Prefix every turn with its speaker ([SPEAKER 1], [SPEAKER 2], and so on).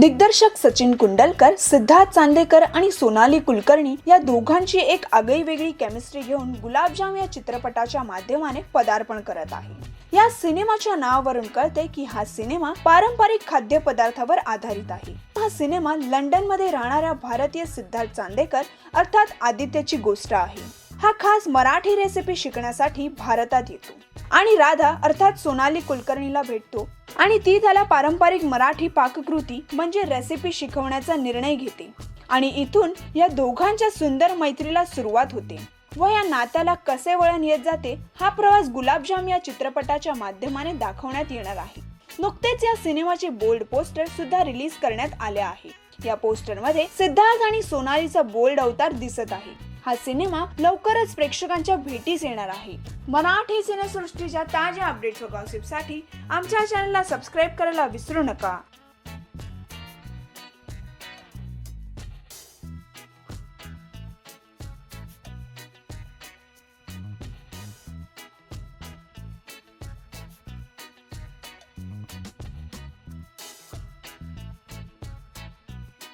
[SPEAKER 1] दिग्दर्शक सचिन कुंडलकर सिद्धार्थ चांदेकर आणि सोनाली कुलकर्णी या दोघांची एक आगळी वेगळी केमिस्ट्री घेऊन गुलाबजाम या चित्रपटाच्या माध्यमाने पदार्पण करत आहे. या सिनेमाच्या नावावरून कळते की हा सिनेमा पारंपरिक खाद्यपदार्थावर आधारित आहे. हा सिनेमा लंडनमध्ये राहणाऱ्या भारतीय सिद्धार्थ चांदेकर अर्थात आदित्यची गोष्ट आहे. हा खास मराठी रेसिपी शिकण्यासाठी भारतात येतो. आणि राधा अर्थात सोनाली कुलकर्णीला भेटतो. आणि ती त्याला पारंपरिक मराठी पाककृती म्हणजे रेसिपी शिकवण्याचा निर्णय घेते. आणि इथून या दोघांच्या सुंदर मैत्रीला सुरुवात होते. व या नात्याला कसे वळण येत जाते हा प्रवास गुलाबजाम या चित्रपटाच्या माध्यमाने दाखवण्यात येणार आहे. नुकतेच या सिनेमाचे बोल्ड पोस्टर सुद्धा रिलीज करण्यात आले आहे. या पोस्टरमध्ये सिद्धार्थ आणि सोनालीचा बोल्ड अवतार दिसत आहे. हा सिनेमा लवकरच प्रेक्षकांच्या भेटीस येणार आहे. मराठी सिनेसृष्टीच्या ताज्या अपडेट्स व गॉसिपसाठी आमच्या चॅनलला सबस्क्राईब करायला विसरू नका.